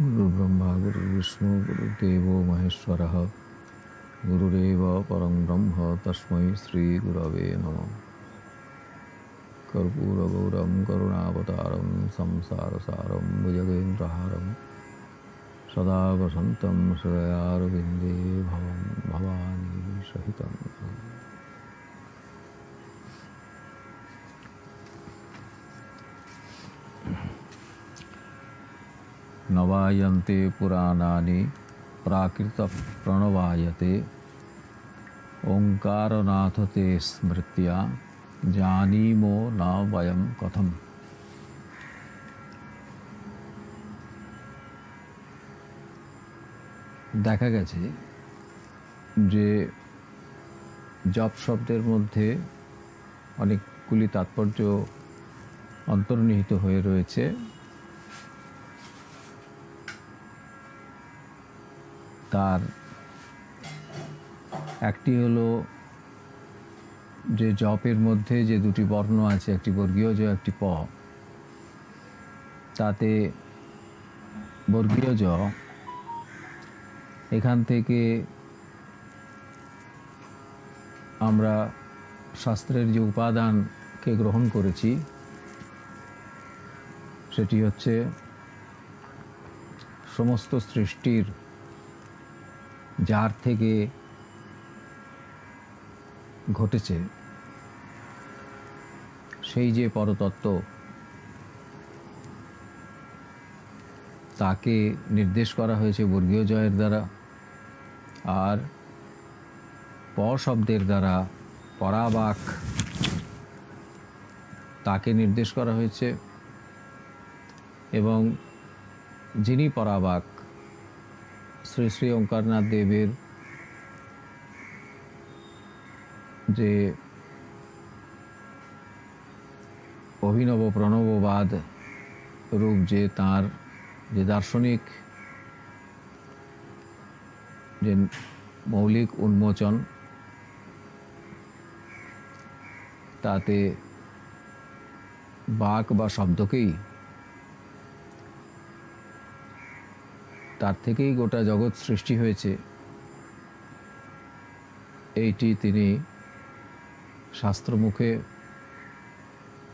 गुरुर्ब्रह्मा गुरुर्विष्णु गुरुदेवो महेश्वरः। गुरुरेव परं ब्रह्म, तस्मै श्रीगुरवे नमः। कर्पूरगौरं, करुणावतारं, संसारसारं, भुजगेन्द्रहारं सदा वसन्तं हृदयारविन्दे भवं भवानी सहितं নবায়ন্তে পুরাণানি প্রাকৃত প্রণবায়তে ওঙ্কারনাথতে স্মৃত্যা জানিমো না বয়ম কথম দেখা গেছে যে জপ শব্দের মধ্যে অনেকগুলি তাৎপর্য অন্তর্নিহিত হয়ে রয়েছে। তার একটি হলো যে জপের মধ্যে যে দুটি বর্ণ আছে, একটি বর্গীয় জ, একটি প। তাতে বর্গীয় জ এখান থেকে আমরা শাস্ত্রের যে উপাদানকে গ্রহণ করেছি, সেটি হচ্ছে সমস্ত সৃষ্টির যার থেকে ঘটেছে সেই যে পরতত্ত্ব, তাকে নির্দেশ করা হয়েছে বর্গীয় জয়ের দ্বারা আর প শব্দের দ্বারা পরাবাক তাকে নির্দেশ করা হয়েছে এবং যিনি পরাবাক শ্রী শ্রী ওঙ্কারনাথ দেবের যে অভিনব প্রণববাদ রূপ যে তার যে দার্শনিক যে মৌলিক উন্মোচন, তাতে বাক বা শব্দকেই তার থেকেই গোটা জগৎ সৃষ্টি হয়েছে। এইটি তিনি শাস্ত্রমুখে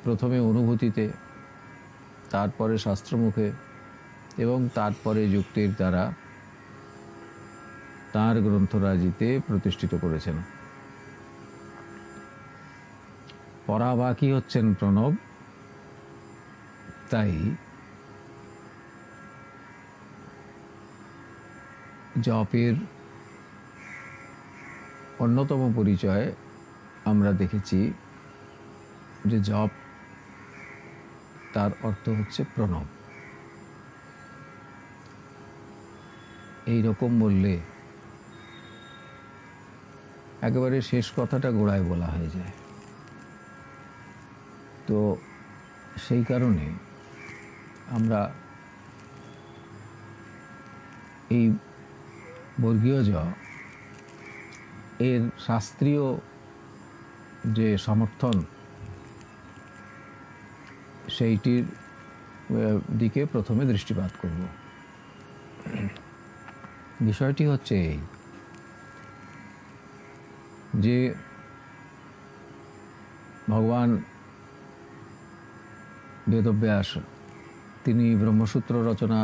প্রথমে অনুভূতিতে, তারপরে শাস্ত্রমুখে এবং তারপরে যুক্তির দ্বারা তার গ্রন্থরাজিতে প্রতিষ্ঠিত করেছেন। পরাবাকি হচ্ছেন প্রণব। তাই জপের অন্যতম পরিচয় আমরা দেখেছি যে জপ তার অর্থ হচ্ছে প্রণব। এই রকম বললে একেবারে শেষ কথাটা গোড়ায় বলা হয়ে যায়। তো সেই কারণে আমরা এই বর্গীয় জ এর শাস্ত্রীয় যে সমর্থন, সেইটির দিকে প্রথমে দৃষ্টিপাত করব। বিষয়টি হচ্ছে এই যে ভগবান বেদব্যাস, তিনি ব্রহ্মসূত্র রচনা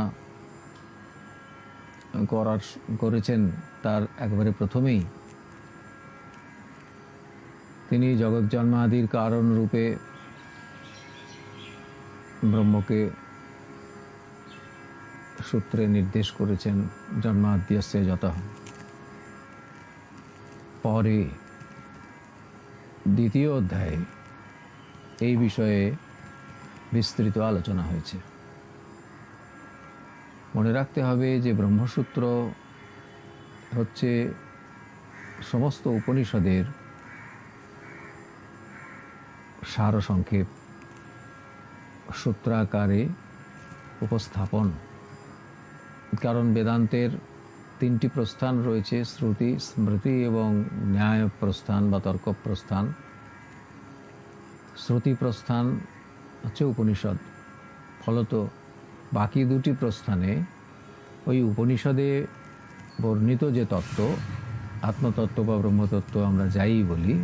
করার করেছেন তার একবারে প্রথমেই। তিনি জগৎ জন্মাদির কারণ রূপে ব্রহ্মকে সূত্রে নির্দেশ করেছেন জন্মাদ্যস্য যত। পরে দ্বিতীয় অধ্যায়ে এই বিষয়ে বিস্তৃত আলোচনা হয়েছে। মনে রাখতে হবে যে ব্রহ্মসূত্র হচ্ছে সমস্ত উপনিষদের সারসংক্ষেপ, সূত্রাকারে উপস্থাপন। কারণ বেদান্তের তিনটি প্রস্থান রয়েছে, শ্রুতি, স্মৃতি এবং ন্যায় প্রস্থান বা তর্ক প্রস্থান। শ্রুতি প্রস্থান হচ্ছে উপনিষদ, ফলত বাকি দুটি প্রস্থানে ওই উপনিষদে বর্ণিত যে তত্ত্ব, আত্মতত্ত্ব বা ব্রহ্মতত্ত্ব আমরা যাই বলি,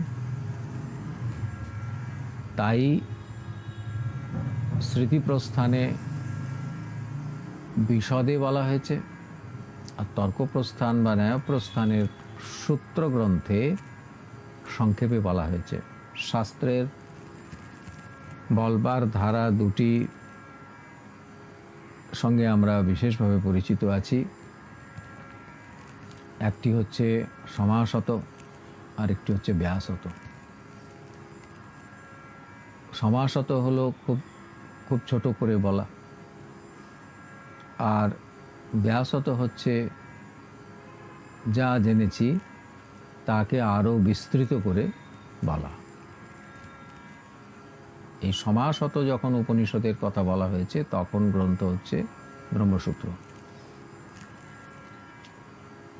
তাই স্মৃতিপ্রস্থানে বিশদে বলা হয়েছে। আর তর্কপ্রস্থান বা ন্যায়প্রস্থানের সূত্র গ্রন্থে সংক্ষেপে বলা হয়েছে। শাস্ত্রের বলবার ধারা দুটি সঙ্গে আমরা বিশেষভাবে পরিচিত আছি। একটি হচ্ছে সমাসত আর একটি হচ্ছে ব্যাসত। সমাসত হলো খুব খুব ছোট করে বলা। আর ব্যাসত হচ্ছে যা জেনেছি, তাকে আরও বিস্তৃত করে বলা। এই সমাসত যখন উপনিষদের কথা বলা হয়েছে, তখন গ্রন্থ হচ্ছে ব্রহ্মসূত্র।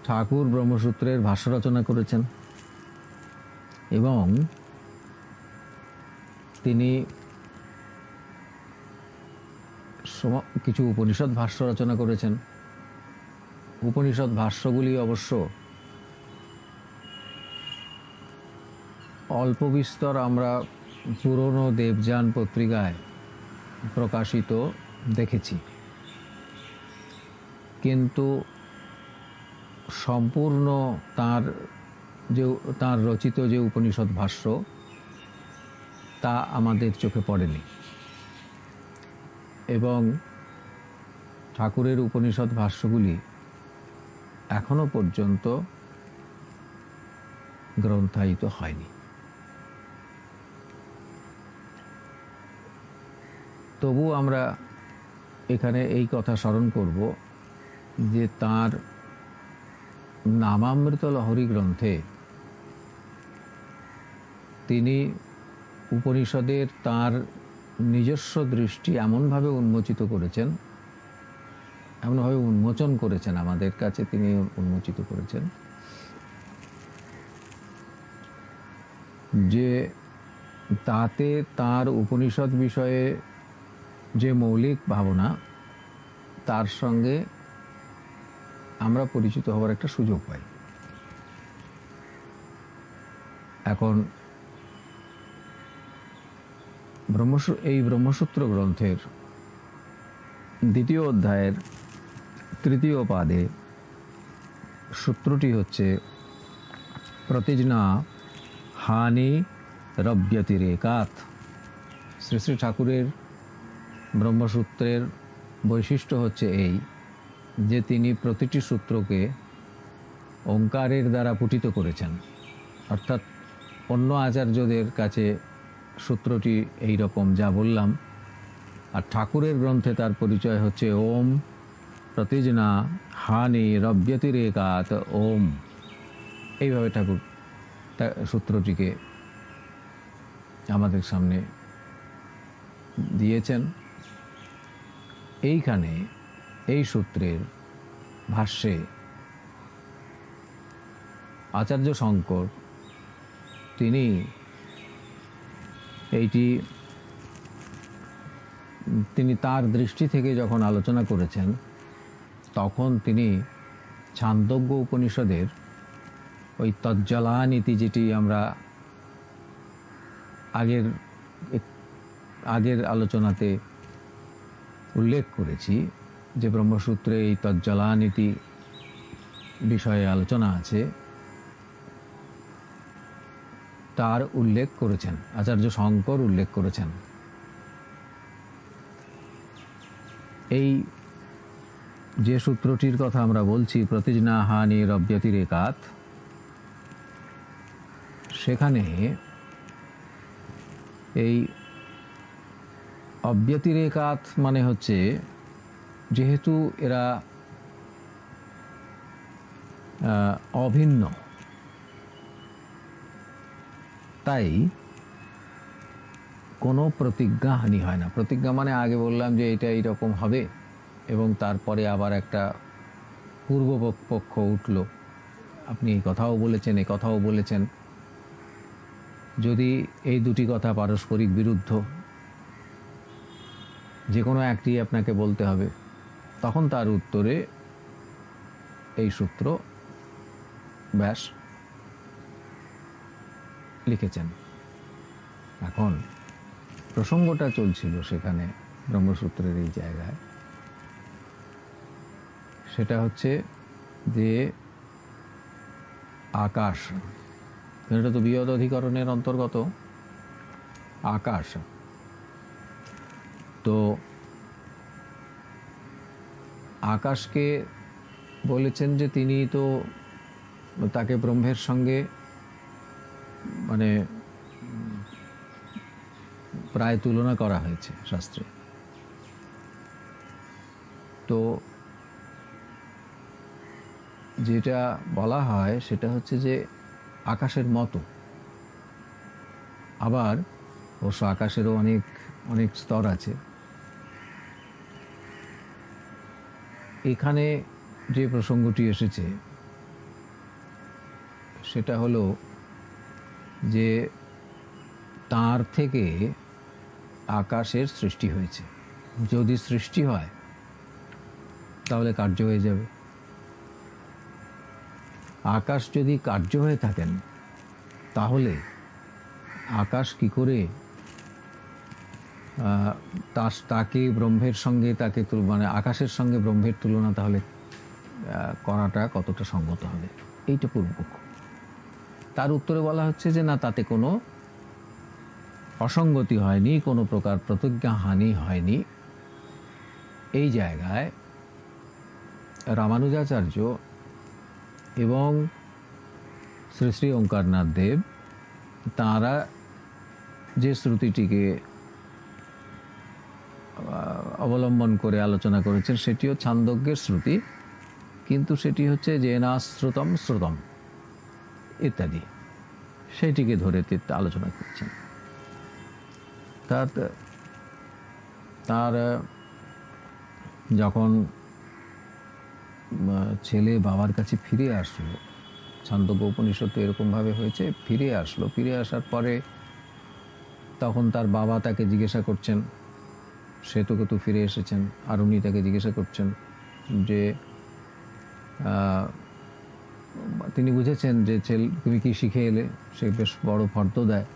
ঠাকুর ব্রহ্মসূত্রের ভাষ্য রচনা করেছেন এবং তিনি কিছু উপনিষদ ভাষ্য রচনা করেছেন। উপনিষদ ভাষ্যগুলি অবশ্য অল্প বিস্তর আমরা পুরনো দেবযান পত্রিকায় প্রকাশিত দেখেছি। কিন্তু সম্পূর্ণ তার যে, তার রচিত যে উপনিষদ ভাষ্য, তা আমাদের চোখে পড়েনি। এবং ঠাকুরের উপনিষদ ভাষ্যগুলি এখনও পর্যন্ত গ্রন্থায়িত হয়নি। তবু আমরা এখানে এই কথা স্মরণ করব যে তার নামামৃত লহরী গ্রন্থে তিনি উপনিষদের তার নিজস্ব দৃষ্টি এমনভাবে উন্মোচিত করেছেন, এমনভাবে উন্মোচন করেছেন, আমাদের কাছে তিনি উন্মোচিত করেছেন, যে তাতে তার উপনিষদ বিষয়ে যে মৌলিক ভাবনা, তার সঙ্গে আমরা পরিচিত হওয়ার একটা সুযোগ পাই। এখন, ব্রহ্মসূ, এই ব্রহ্মসূত্র গ্রন্থের দ্বিতীয় অধ্যায়ের তৃতীয় পাদে সূত্রটি হচ্ছে প্রতিজনা হানি রব্যতিরেকাত। শ্রী শ্রী ঠাকুরের ব্রহ্মসূত্রের বৈশিষ্ট্য হচ্ছে এই, যে তিনি প্রতিটি সূত্রকে ওঙ্কারের দ্বারা পুটিত করেছেন। অর্থাৎ অন্য আচার্যদের কাছে সূত্রটি এই রকম যা বললাম। আর ঠাকুরের গ্রন্থে তার পরিচয় হচ্ছে, ওম প্রতিজনা হানি রব্যতিরেকাত ওম। এইভাবে ঠাকুর সূত্রটিকে আমাদের সামনে দিয়েছেন। এইখানে এই সূত্রের ভাষ্যে আচার্য শঙ্কর তিনি এইটি তিনি তার দৃষ্টি থেকে যখন আলোচনা করেছেন, তখন তিনি ছান্দজ্ঞ উপনিষদের ওই তজ্জলা নীতি যেটি আমরা আগের আগের আলোচনাতে উল্লেখ করেছি যে ব্রহ্মসূত্রে এই তজ্জলা নীতি বিষয়ে আলোচনা আছে। তার উল্লেখ করেছেন, আচার্য শঙ্কর উল্লেখ করেছেন। এই যে সূত্রটির কথা আমরা বলছি প্রতিজনা হানি রব্যতিরেকাত, সেখানে এই অব্যতিরেকাত মানে হচ্ছে যেহেতু এরা অভিন্ন। তাই কোনো প্রতিজ্ঞা হানি হয় না। প্রতিজ্ঞা মানে আগে বললাম যে এটা এইরকম হবে এবং তারপরে আবার একটা পূর্ব পক্ষ উঠল। আপনি এই কথাও বলেছেন, এই কথাও বলেছেন। যদি এই দুটি কথা পারস্পরিক বিরুদ্ধ যে কোনো একটি আপনাকে বলতে হবে। তখন তার উত্তরে এই সূত্র ব্যাস লিখেছেন। এখন প্রসঙ্গটা চলছিল সেখানে ব্রহ্মসূত্রের এই জায়গায়। সেটা হচ্ছে যে আকাশ এটা তো বিয়দ অধিকরণের অন্তর্গত। আকাশ তো আকাশকে বলেছেন যে তিনি তো তাকে ব্রহ্মের সঙ্গে মানে প্রায় তুলনা করা হয়েছে শাস্ত্রে। তো যেটা বলা হয় সেটা হচ্ছে যে আকাশের মতো। আবার অবশ্য আকাশেরও অনেক অনেক স্তর আছে। এখানে যে প্রসঙ্গটি এসেছে, সেটা হলো যে তার থেকে আকাশের সৃষ্টি হয়েছে। যদি সৃষ্টি হয়, তাহলে কার্য হয়ে যাবে। আকাশ যদি কার্য হয়ে থাকেন, তাহলে আকাশ কি করে তাকে ব্রহ্মের সঙ্গে, তাকে মানে আকাশের সঙ্গে ব্রহ্মের তুলনা তাহলে করাটা কতটা সঙ্গত হবে? এইটা পূর্বপক্ষ তার উত্তরে বলা হচ্ছে যে, না, তাতে কোনো অসঙ্গতি হয়নি, কোনো প্রকার প্রতিজ্ঞা হানি হয়নি। এই জায়গায় রামানুজাচার্য এবং শ্রী শ্রী ওঙ্কারনাথ দেব, তাঁরা যে শ্রুতিটিকে অবলম্বন করে আলোচনা করেছেন সেটিও ছান্দজ্ঞের শ্রুতি, কিন্তু সেটি হচ্ছে যে না শ্রুতম শ্রুতম ইত্যাদি। সেটিকে ধরে আলোচনা করছেন। তার তার, যখন ছেলে বাবার কাছে ফিরে আসলো, ছান্দজ্ঞ উপনিষদ তো এরকমভাবে হয়েছে, ফিরে আসলো। ফিরে আসার পরে তখন তার বাবা তাকে জিজ্ঞাসা করছেন সে তো তো ফিরে এসেছেন আর উনি তাকে জিজ্ঞাসা করছেন যে তিনি বুঝেছেন যে ছেলে, তুমি কি শিখে এলে? সে বেশ বড় ফর্দ দেয়।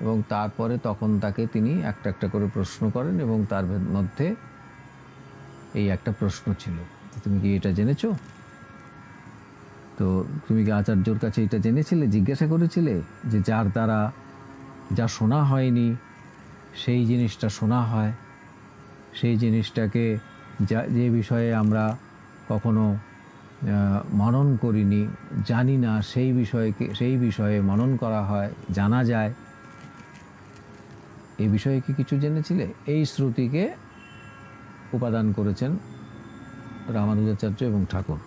এবং তারপরে তখন তাকে তিনি একটা একটা করে প্রশ্ন করেন এবং তার মধ্যে এই একটা প্রশ্ন ছিল তুমি কি এটা জেনেছো? তো তুমি কি আচার্যর কাছে এটা জেনেছিলে, জিজ্ঞাসা করেছিলে যে যার দ্বারা যা শোনা হয়নি সেই জিনিসটা শোনা হয়, সেই জিনিসটাকে যা, যে বিষয়ে আমরা কখনো মনন করিনি, জানি না সেই বিষয়কে, সেই বিষয়ে মনন করা হয়, জানা যায়। এই বিষয়ে কি কিছু জেনেছিলে? এই শ্রুতিকে উপাদান করেছেন রামানুজাচার্য এবং ঠাকুর।